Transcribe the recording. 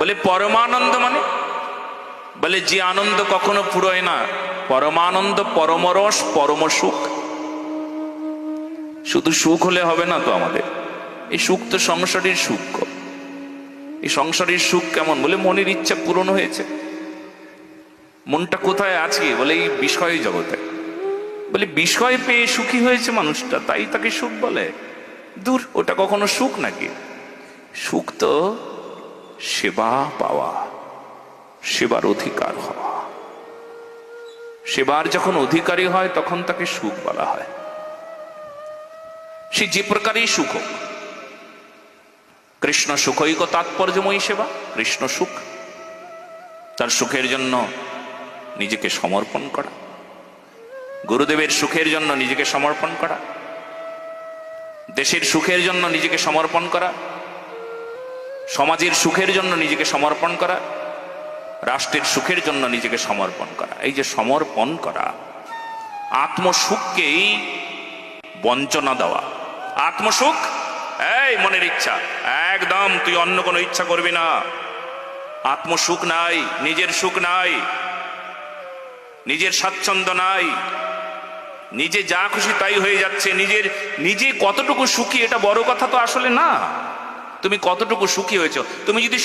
বলে পরমানন্দ মানে? বলে যে আনন্দ কখনো পুরোয় না। পরমানন্দ পরমরস পরম সুখ শুধু সুখ হলে হবে না তো আমাদের। এই সুখ তো সংসারের সুখ এই সংসারের সুখ কেমন? বলে মনের ইচ্ছা পূরণ হয়েছে। মনটা কোথায় আছে? বলে এই বিষয় জগতে। বলে বিষয় পেয়ে সুখী হয়েছে মানুষটা, তাই তাকে সুখ বলে। দূর, ওটা কখনো সুখ নাকি? সুখ তো সেবা পাওয়া, সেবার অধিকার হওয়া। সেবার যখন অধিকারী হয়, তখন তাকে সুখ বলা হয়। সে যে প্রকারেই সুখ হোক, কৃষ্ণ সুখৈক তাৎপর্যময়ী সেবা, কৃষ্ণ সুখ। তার সুখের জন্য নিজেকে সমর্পণ করা। গুরুদেবের সুখের জন্য নিজেকে সমর্পণ করা। দেশের সুখের জন্য নিজেকে সমর্পণ করা। সমাজের সুখের জন্য নিজেকে সমর্পণ করা, রাষ্ট্রের সুখের জন্য নিজেকে সমর্পণ করা। এই যে সমর্পণ করা, আত্মসুখকেই বঞ্চনা দেওয়া। আত্মসুখ? এই মনের ইচ্ছা। একদম, তুই অন্য কোনো ইচ্ছা করবি না। আত্মসুখ নাই, নিজের সুখ নাই, নিজের স্বাচ্ছন্দ্য নাই। নিজে যা খুশি তাই হয়ে যাচ্ছে। নিজের, নিজে কতটুকু সুখী এটা বড় কথা তো আসলে না। তুমি কতটুকু সুখী হয়েছো? তুমি যদি